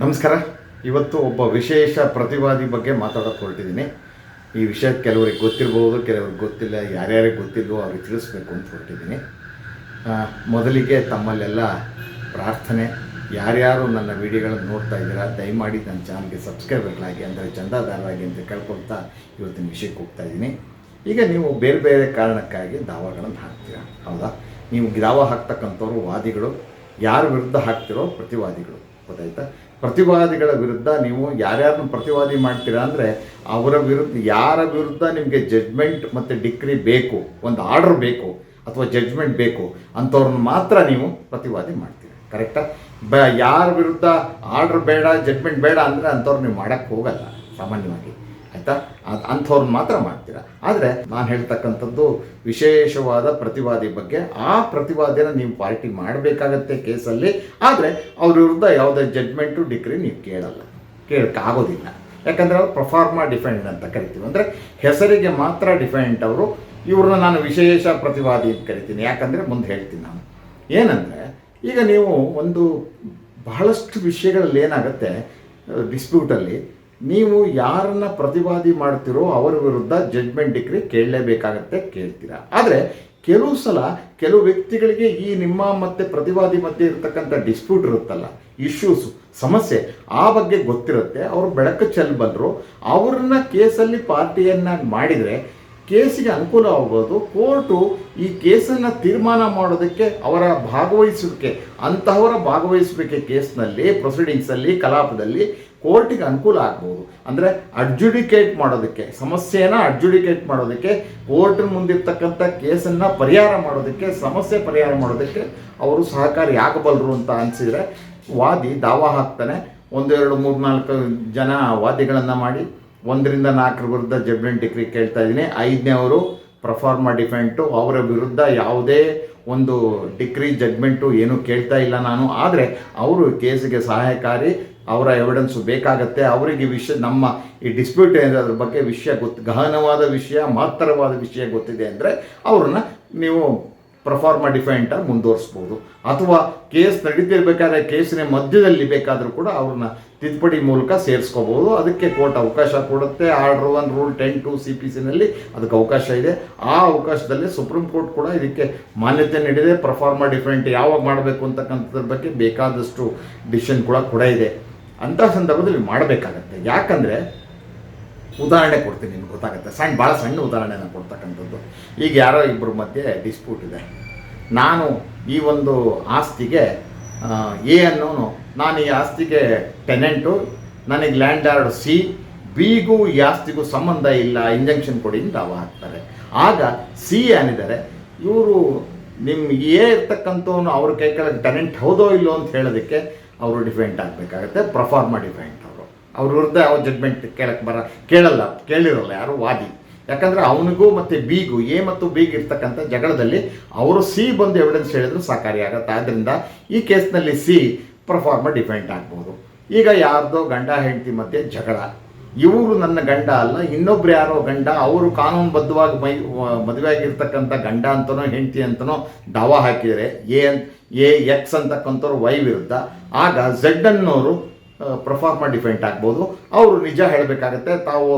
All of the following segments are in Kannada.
ನಮಸ್ಕಾರ. ಇವತ್ತು ಒಬ್ಬ ವಿಶೇಷ ಪ್ರತಿವಾದಿ ಬಗ್ಗೆ ಮಾತಾಡೋಕೆ ಹೊರಟಿದ್ದೀನಿ ಈ ವಿಷಯ ಕೆಲವರಿಗೆ ಗೊತ್ತಿರ್ಬೋದು, ಕೆಲವ್ರಿಗೆ ಗೊತ್ತಿಲ್ಲ, ಯಾರ್ಯಾರಿಗೆ ಗೊತ್ತಿಲ್ವೋ ಅವ್ರಿಗೆ ತಿಳಿಸ್ಬೇಕು ಅಂತ ಹೊರಟಿದ್ದೀನಿ. ಮೊದಲಿಗೆ ತಮ್ಮಲ್ಲೆಲ್ಲ ಪ್ರಾರ್ಥನೆ, ಯಾರ್ಯಾರು ನನ್ನ ವಿಡಿಯೋಗಳನ್ನು ನೋಡ್ತಾ ಇದ್ದೀರಾ, ದಯಮಾಡಿ ನನ್ನ ಚಾನಲ್ಗೆ ಸಬ್ಸ್ಕ್ರೈಬರ್ಗಳಾಗಿ ಅಂದರೆ ಚಂದಾದಾರರಾಗಿ ಅಂತ ಕೇಳ್ಕೊಳ್ತಾ ಇವತ್ತಿನ ವಿಷಯಕ್ಕೆ ಹೋಗ್ತಾ ಇದ್ದೀನಿ. ಈಗ ನೀವು ಬೇರೆ ಬೇರೆ ಕಾರಣಕ್ಕಾಗಿ ದಾವಾಗಳನ್ನು ಹಾಕ್ತೀರಾ? ಹೌದಾ? ನೀವು ದಾವ ಹಾಕ್ತಕ್ಕಂಥವ್ರು ವಾದಿಗಳು, ಯಾರ ವಿರುದ್ಧ ಹಾಕ್ತಿರೋ ಪ್ರತಿವಾದಿಗಳು. ಗೊತ್ತಾಯ್ತಾ? ಪ್ರತಿವಾದಿಗಳ ವಿರುದ್ಧ ನೀವು ಯಾರ್ಯಾರನ್ನು ಪ್ರತಿವಾದಿ ಮಾಡ್ತೀರಾ ಅಂದರೆ ಅವರ ವಿರುದ್ಧ, ಯಾರ ವಿರುದ್ಧ ನಿಮಗೆ ಜಡ್ಜ್ಮೆಂಟ್ ಮತ್ತು ಡಿಕ್ರಿ ಬೇಕು, ಒಂದು ಆರ್ಡರ್ ಬೇಕು ಅಥವಾ ಜಡ್ಜ್ಮೆಂಟ್ ಬೇಕು ಅಂಥವ್ರನ್ನ ಮಾತ್ರ ನೀವು ಪ್ರತಿವಾದಿ ಮಾಡ್ತೀರಿ ಕರೆಕ್ಟಾ ಬ, ಯಾರ ವಿರುದ್ಧ ಆರ್ಡರ್ ಬೇಡ ಜಡ್ಜ್ಮೆಂಟ್ ಬೇಡ ಅಂದರೆ ಅಂಥವ್ರು ನೀವು ಮಾಡೋಕ್ಕೆ ಹೋಗಲ್ಲ, ಸಾಮಾನ್ಯವಾಗಿ. ಅದು ಅಂಥವ್ರನ್ನ ಮಾತ್ರ ಮಾಡ್ತೀರಾ? ಆದರೆ ನಾನು ಹೇಳ್ತಕ್ಕಂಥದ್ದು ವಿಶೇಷವಾದ ಪ್ರತಿವಾದಿ ಬಗ್ಗೆ ಆ ಪ್ರತಿವಾದಿನ ನೀವು ಪಾರ್ಟಿ ಮಾಡಬೇಕಾಗತ್ತೆ ಕೇಸಲ್ಲಿ. ಆದರೆ ಅವ್ರ ವಿರುದ್ಧ ಯಾವುದೇ ಜಡ್ಮೆಂಟು ಡಿಗ್ರಿ ನೀವು ಕೇಳಲ್ಲ. ಕೇಳೋಕ್ಕಾಗೋದಿಲ್ಲ ಯಾಕಂದರೆ ಅವ್ರು ಪ್ರಫಾರ್ಮಾ ಡಿಫೆಂಡ್ ಅಂತ ಕರಿತೀವಿ. ಅಂದರೆ ಹೆಸರಿಗೆ ಮಾತ್ರ ಡಿಫೆಂಡ್ ಅವರು. ಇವ್ರನ್ನ ನಾನು ವಿಶೇಷ ಪ್ರತಿವಾದಿ ಅಂತ ಕರಿತೀನಿ. ಯಾಕಂದರೆ ಮುಂದೆ ಹೇಳ್ತೀನಿ ನಾನು. ಏನಂದರೆ ಈಗ ನೀವು ಒಂದು ಬಹಳಷ್ಟು ವಿಷಯಗಳಲ್ಲಿ ಏನಾಗುತ್ತೆ ಡಿಸ್ಪ್ಯೂಟಲ್ಲಿ ನೀವು ಯಾರನ್ನ ಪ್ರತಿವಾದಿ ಮಾಡ್ತಿರೋ ಅವರ ವಿರುದ್ಧ ಜಡ್ಮೆಂಟ್ ಡಿಗ್ರಿ ಕೇಳಲೇಬೇಕಾಗತ್ತೆ ಕೇಳ್ತೀರಾ? ಆದರೆ ಕೆಲವು ಸಲ ಕೆಲವು ವ್ಯಕ್ತಿಗಳಿಗೆ ಈ ನಿಮ್ಮ ಮತ್ತು ಪ್ರತಿವಾದಿ ಮಧ್ಯೆ ಇರತಕ್ಕಂಥ ಡಿಸ್ಪ್ಯೂಟ್ ಇರುತ್ತಲ್ಲ ಇಶ್ಯೂಸ್ ಸಮಸ್ಯೆ, ಆ ಬಗ್ಗೆ ಗೊತ್ತಿರುತ್ತೆ, ಅವರು ಬೆಳಕು ಚೆಲ್ಲಬಲ್ಲರು ಅವ್ರನ್ನ ಕೇಸಲ್ಲಿ ಪಾರ್ಟಿಯನ್ನಾಗಿ ಮಾಡಿದರೆ ಕೇಸಿಗೆ ಅನುಕೂಲ ಆಗ್ಬೋದು ಕೋರ್ಟು ಈ ಕೇಸನ್ನು ತೀರ್ಮಾನ ಮಾಡೋದಕ್ಕೆ ಅವರ ಭಾಗವಹಿಸುವಿಕೆ, ಅಂತಹವರ ಭಾಗವಹಿಸುವಿಕೆ ಕೇಸ್ನಲ್ಲಿ ಪ್ರೊಸೀಡಿಂಗ್ಸಲ್ಲಿ ಕಲಾಪದಲ್ಲಿ ಕೋರ್ಟಿಗೆ ಅನುಕೂಲ ಆಗ್ಬೋದು. ಅಂದರೆ ಅಡ್ಜುಡಿಕೇಟ್ ಮಾಡೋದಕ್ಕೆ, ಸಮಸ್ಯೆನ ಅಡ್ಜುಡಿಕೇಟ್ ಮಾಡೋದಕ್ಕೆ, ಕೋರ್ಟ್ ಮುಂದಿರ್ತಕ್ಕಂಥ ಕೇಸನ್ನು ಪರಿಹಾರ ಮಾಡೋದಕ್ಕೆ, ಸಮಸ್ಯೆ ಪರಿಹಾರ ಮಾಡೋದಕ್ಕೆ ಅವರು ಸಹಕಾರಿ ಆಗಬಲ್ಲರು ಅಂತ ಅನಿಸಿದರೆ ವಾದಿ ದಾವ ಹಾಕ್ತಾನೆ. ಒಂದೆರಡು ಮೂರು ನಾಲ್ಕು ಜನ ವಾದಿಗಳನ್ನು ಮಾಡಿ ಒಂದರಿಂದ ನಾಲ್ಕರ ವಿರುದ್ಧ ಜಡ್ಮೆಂಟ್ ಡಿಗ್ರಿ ಕೇಳ್ತಾ ಇದ್ದೀನಿ. ಐದನೇ ಅವರು ಪ್ರಫಾರ್ಮಾ ಡಿಫೆಂಟು, ಅವರ ವಿರುದ್ಧ ಯಾವುದೇ ಒಂದು ಡಿಕ್ರಿ ಜಡ್ಮೆಂಟು ಏನೂ ಕೇಳ್ತಾ ಇಲ್ಲ ನಾನು. ಆದರೆ ಅವರು ಕೇಸಿಗೆ ಸಹಾಯಕಾರಿ, ಅವರ ಎವಿಡೆನ್ಸು ಬೇಕಾಗತ್ತೆ. ಅವರಿಗೆ ವಿಷಯ, ನಮ್ಮ ಈ ಡಿಸ್ಪ್ಯೂಟ್ ಏನಾದ್ರ ಬಗ್ಗೆ ವಿಷಯ ಗೊತ್ತು ಗಹನವಾದ ವಿಷಯ ಮಹತ್ತರವಾದ ವಿಷಯ ಗೊತ್ತಿದೆ ಅಂದರೆ ಅವ್ರನ್ನ ನೀವು ಪ್ರಫಾರ್ಮಾ ಡಿಫೆಂಟಾಗಿ ಮುಂದುವರಿಸ್ಬೋದು. ಅಥವಾ ಕೇಸ್ ನಡೀತಿರ್ಬೇಕಾದ್ರೆ ಕೇಸಿನ ಮಧ್ಯದಲ್ಲಿ ಬೇಕಾದರೂ ಕೂಡ ಅವ್ರನ್ನ ತಿದ್ದುಪಡಿ ಮೂಲಕ ಸೇರಿಸ್ಕೋಬೋದು. ಅದಕ್ಕೆ ಕೋರ್ಟ್ ಅವಕಾಶ ಕೊಡುತ್ತೆ. Order one rule ten two C P ಸಿನಲ್ಲಿ ಅದಕ್ಕೆ ಅವಕಾಶ ಇದೆ. ಆ ಅವಕಾಶದಲ್ಲಿ ಸುಪ್ರೀಂ ಕೋರ್ಟ್ ಕೂಡ ಇದಕ್ಕೆ ಮಾನ್ಯತೆ ನೀಡಿದೆ. ಪ್ರಫಾರ್ಮ ಡಿಫೆಂಟ್ ಯಾವಾಗ ಮಾಡಬೇಕು ಅಂತಕ್ಕಂಥದ್ರ ಬಗ್ಗೆ ಬೇಕಾದಷ್ಟು ಡಿಸಿಷನ್ ಕೂಡ ಕೂಡ ಇದೆ. ಅಂಥ ಸಂದರ್ಭದಲ್ಲಿ ಮಾಡಬೇಕಾಗತ್ತೆ. ಯಾಕಂದರೆ ಉದಾಹರಣೆ ಕೊಡ್ತೀನಿ ನಿಮ್ಗೆ ಗೊತ್ತಾಗುತ್ತೆ. ಸಣ್ಣ ಭಾಳ ಸಣ್ಣ ಉದಾಹರಣೆನ ಕೊಡ್ತಕ್ಕಂಥದ್ದು. ಈಗ ಯಾರೋ ಇಬ್ಬರ ಮಧ್ಯೆ ಡಿಸ್ಪ್ಯೂಟ್ ಇದೆ. ನಾನು ಈ ಒಂದು ಆಸ್ತಿಗೆ ಎ ಅನ್ನೋನು, ನಾನು ಈ ಆಸ್ತಿಗೆ ಟೆನೆಂಟು ನನಗೆ ಲ್ಯಾಂಡ್ ಆರ್ಡ್ ಸಿ, ಬಿಗೂ ಈ ಆಸ್ತಿಗೂ ಸಂಬಂಧ ಇಲ್ಲ ಇಂಜೆಕ್ಷನ್ ಕೊಡಿ ದಾವ ಹಾಕ್ತಾರೆ. ಆಗ ಸಿ ಏನಿದ್ದಾರೆ, ಇವರು ನಿಮ್ಮ ಎ ಇರ್ತಕ್ಕಂಥವನು ಅವ್ರ ಕೈ ಕೆಳಗೆ ಟೆನೆಂಟ್ ಹೌದೋ ಇಲ್ಲೋ ಅಂತ ಹೇಳೋದಕ್ಕೆ ಅವರು ಡಿಫೆಂಟ್ ಆಗಬೇಕಾಗತ್ತೆ ಪ್ರಫಾರ್ಮ ಡಿಫೆಂಟ್ ಅವರು ವಿರುದ್ಧ ಯಾವ ಜಡ್ಮೆಂಟ್ ಕೇಳಕ್ಕೆ ಬರ, ಕೇಳಲ್ಲ ಕೇಳಿರಲ್ಲ ಯಾರು? ವಾದಿ. ಯಾಕಂದರೆ ಅವನಿಗೂ ಮತ್ತು ಬಿಗೂ, ಎ ಮತ್ತು ಬಿಗೆ ಇರ್ತಕ್ಕಂಥ ಜಗಳದಲ್ಲಿ ಅವರು ಸಿ ಬಂದು ಎವಿಡೆನ್ಸ್ ಹೇಳಿದ್ರು ಸಹಕಾರಿಯಾಗತ್ತೆ ಆದ್ದರಿಂದ ಈ ಕೇಸ್ನಲ್ಲಿ ಸಿ ಪ್ರಫಾರ್ಮರ್ ಡಿಫೆಂಡ್ ಆಗ್ಬೋದು. ಈಗ ಯಾರ್ದೋ ಗಂಡ, ಹೆಂಡತಿ ಮಧ್ಯೆ ಜಗಳ. ಇವರು ನನ್ನ ಗಂಡ ಅಲ್ಲ, ಇನ್ನೊಬ್ರು ಯಾರೋ ಗಂಡ, ಅವರು ಕಾನೂನುಬದ್ಧವಾಗಿ ಮೈ ಮದುವೆ ಆಗಿರ್ತಕ್ಕಂಥ ಗಂಡ ಅಂತನೋ, ಹೆಂಡತಿ ಅಂತನೋ ದಾವಾ ಹಾಕಿದರೆ ಎ ಎ ಎಕ್ಸ್ ಅಂತಕ್ಕಂಥವ್ರು ವೈ ವಿರುದ್ಧ, ಆಗ ಝೆಡ್ ಅನ್ನೋರು ಪ್ರಫಾರ್ಮಾ ಡಿಫೆಂಟ್ ಆಗ್ಬೋದು. ಅವರು ನಿಜ ಹೇಳಬೇಕಾಗತ್ತೆ, ತಾವು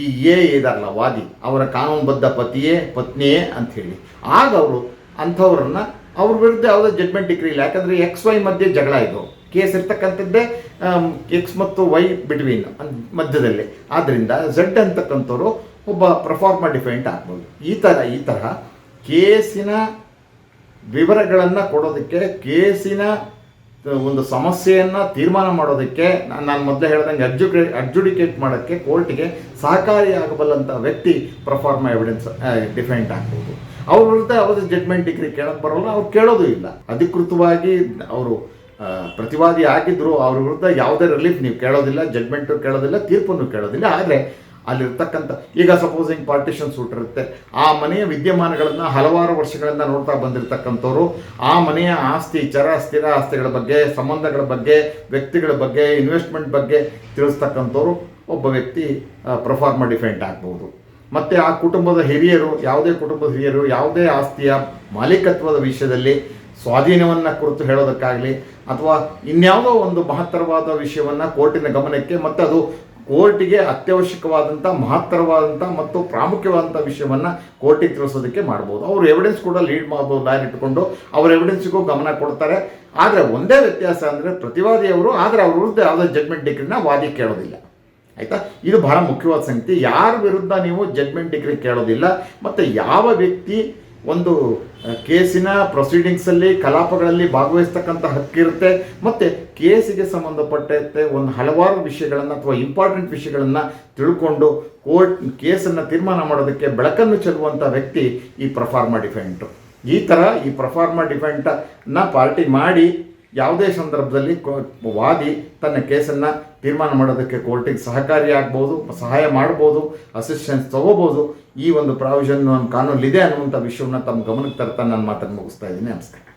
ಈ ಎ ಇದಾರಲ್ಲ, ವಾದಿ, ಅವರ ಕಾನೂನುಬದ್ಧ ಪತಿಯೇ, ಪತ್ನಿಯೇ ಅಂತ ಹೇಳಿ. ಆಗ ಅವರು ಅಂಥವ್ರನ್ನ ಅವ್ರ ವಿರುದ್ಧ ಯಾವುದೇ ಜಡ್ಮೆಂಟ್ ಡಿಗ್ರಿ ಇಲ್ಲ. ಯಾಕಂದರೆ ಎಕ್ಸ್ ವೈ ಮಧ್ಯೆ ಜಗಳ ಇದು. ಕೇಸ್ ಇರ್ತಕ್ಕಂಥದ್ದೇ ಎಕ್ಸ್ ಮತ್ತು ವೈ ಬಿಟ್ವೀನ್ ಮಧ್ಯದಲ್ಲಿ. ಆದ್ದರಿಂದ ಝಡ್ ಅಂತಕ್ಕಂಥವ್ರು ಒಬ್ಬ ಪ್ರಫಾರ್ಮಾ ಡಿಫೆಂಟ್ ಆಗ್ಬೋದು. ಈ ಥರ ಈ ತರಹ ಕೇಸಿನ ವಿವರಗಳನ್ನು ಕೊಡೋದಕ್ಕೆ ಕೇಸಿನ ಒಂದು ಸಮಸ್ಯೆಯನ್ನು ತೀರ್ಮಾನ ಮಾಡೋದಕ್ಕೆ ನಾನು ಮೊದಲೇ ಹೇಳ್ದಂಗೆ ಅಡ್ಜುಕೇ ಅಡ್ಜುಡಿಕೇಟ್ ಮಾಡೋಕ್ಕೆ ಕೋರ್ಟಿಗೆ ಸಹಕಾರಿಯಾಗಬಲ್ಲಂಥ ವ್ಯಕ್ತಿ ಪ್ರಫಾರ್ಮ ಎವಿಡೆನ್ಸ್ ಡಿಫೆಂಟ್ ಆಗ್ಬೋದು. ಅವ್ರ ವಿರುದ್ಧ ಯಾವುದೇ ಜಡ್ಮೆಂಟ್ ಡಿಗ್ರಿ ಕೇಳೋಕ್ಕೆ ಬರೋಲ್ಲ, ಅವ್ರು ಕೇಳೋದು ಇಲ್ಲ. ಅಧಿಕೃತವಾಗಿ ಅವರು ಪ್ರತಿವಾದಿ ಆಗಿದ್ದರು ಅವ್ರ ವಿರುದ್ಧ ಯಾವುದೇ ರಿಲೀಫ್ ನೀವು ಕೇಳೋದಿಲ್ಲ ಜಡ್ಮೆಂಟು ಕೇಳೋದಿಲ್ಲ, ತೀರ್ಪನ್ನು ಕೇಳೋದಿಲ್ಲ. ಆದರೆ ಅಲ್ಲಿರ್ತಕ್ಕಂಥ, ಈಗ ಸಪೋಸಿಂಗ್ ಪಾರ್ಟಿಷನ್ ಸೂಟ್ ಇರುತ್ತೆ, ಆ ಮನೆಯ ವಿದ್ಯಮಾನಗಳನ್ನು ಹಲವಾರು ವರ್ಷಗಳಿಂದ ನೋಡ್ತಾ ಬಂದಿರತಕ್ಕಂಥವ್ರು, ಆ ಮನೆಯ ಆಸ್ತಿ ಚರ ಸ್ಥಿರ ಆಸ್ತಿಗಳ ಬಗ್ಗೆ, ಸಂಬಂಧಗಳ ಬಗ್ಗೆ, ವ್ಯಕ್ತಿಗಳ ಬಗ್ಗೆ ಇನ್ವೆಸ್ಟ್ಮೆಂಟ್ ಬಗ್ಗೆ ತಿಳಿಸ್ತಕ್ಕಂಥವ್ರು, ಒಬ್ಬ ವ್ಯಕ್ತಿ ಪ್ರಫಾರ್ಮ ಡಿಫೆಂಟ್ ಆಗ್ಬೋದು ಮತ್ತು ಆ ಕುಟುಂಬದ ಹಿರಿಯರು, ಯಾವುದೇ ಕುಟುಂಬದ ಹಿರಿಯರು, ಯಾವುದೇ ಆಸ್ತಿಯ ಮಾಲೀಕತ್ವದ ವಿಷಯದಲ್ಲಿ ಸ್ವಾಧೀನವನ್ನು ಕುರಿತು ಹೇಳೋದಕ್ಕಾಗಲಿ, ಅಥವಾ ಇನ್ಯಾವುದೋ ಒಂದು ಮಹತ್ತರವಾದ ವಿಷಯವನ್ನು ಕೋರ್ಟಿನ ಗಮನಕ್ಕೆ ಮತ್ತು ಅದು ಕೋರ್ಟಿಗೆ ಅತ್ಯವಶ್ಯಕವಾದಂಥ ಮಹತ್ತರವಾದಂಥ ಮತ್ತು ಪ್ರಾಮುಖ್ಯವಾದಂಥ ವಿಷಯವನ್ನು ಕೋರ್ಟಿಗೆ ತಿಳಿಸೋದಕ್ಕೆ ಮಾಡ್ಬೋದು. ಅವರು ಎವಿಡೆನ್ಸ್ ಕೂಡ ಲೀಡ್ ಮಾಡ್ಬೋದು ದಾರಿ ಇಟ್ಕೊಂಡು ಅವ್ರ ಎವಿಡೆನ್ಸ್ಗೂ ಗಮನ ಕೊಡ್ತಾರೆ. ಆದರೆ ಒಂದೇ ವ್ಯತ್ಯಾಸ ಅಂದರೆ ಪ್ರತಿವಾದಿಯವರು, ಆದರೆ ಅವ್ರ ವಿರುದ್ಧ ಯಾವುದೇ ಜಡ್ಮೆಂಟ್ ಡಿಗ್ರಿನ ವಾದಿ ಕೇಳೋದಿಲ್ಲ. ಆಯಿತಾ? ಇದು ಬಹಳ ಮುಖ್ಯವಾದ ಸಂಗತಿ. ಯಾರ ವಿರುದ್ಧ ನೀವು ಜಡ್ಮೆಂಟ್ ಡಿಗ್ರಿ ಕೇಳೋದಿಲ್ಲ, ಮತ್ತು ಯಾವ ವ್ಯಕ್ತಿ ಒಂದು ಕೇಸಿನ ಪ್ರೊಸೀಡಿಂಗ್ಸಲ್ಲಿ ಕಲಾಪಗಳಲ್ಲಿ ಭಾಗವಹಿಸ್ತಕ್ಕಂಥ ಹಕ್ಕಿರುತ್ತೆ. ಮತ್ತು ಕೇಸಿಗೆ ಸಂಬಂಧಪಟ್ಟಂತೆ ಒಂದು ಹಲವಾರು ವಿಷಯಗಳನ್ನು ಅಥವಾ ಇಂಪಾರ್ಟೆಂಟ್ ವಿಷಯಗಳನ್ನು ತಿಳ್ಕೊಂಡು ಕೋರ್ಟ್ ಕೇಸನ್ನು ತೀರ್ಮಾನ ಮಾಡೋದಕ್ಕೆ ಬೆಳಕನ್ನು ಚೆಲ್ಲುವಂಥ ವ್ಯಕ್ತಿ ಈ ಪ್ರಫಾರ್ಮಾ ಡಿಫೆಂಟು. ಈ ಥರ ಈ ಪ್ರಫಾರ್ಮಾ ಡಿಫೆಂಟನ್ನು ಪಾರ್ಟಿ ಮಾಡಿ ಯಾವುದೇ ಸಂದರ್ಭದಲ್ಲಿ ವಾದಿ ತನ್ನ ಕೇಸನ್ನು ತೀರ್ಮಾನ ಮಾಡೋದಕ್ಕೆ ಕೋರ್ಟಿಗೆ ಸಹಕಾರಿಯಾಗ್ಬೋದು ಸಹಾಯ ಮಾಡ್ಬೋದು ಅಸಿಸ್ಟೆನ್ಸ್ ತಗೋಬೋದು, ಈ ಒಂದು ಪ್ರಾವಿಷನ್ ನಮ್ಮ ಕಾನೂನಲ್ಲಿದೆ ಅನ್ನುವಂಥ ವಿಷಯವನ್ನು ತಮ್ಮ ಗಮನಕ್ಕೆ ತರ್ತಾ ನಾನು ಮಾತನ್ನು ಮುಗಿಸ್ತಾ ಇದ್ದೀನಿ. ನಮಸ್ಕಾರ.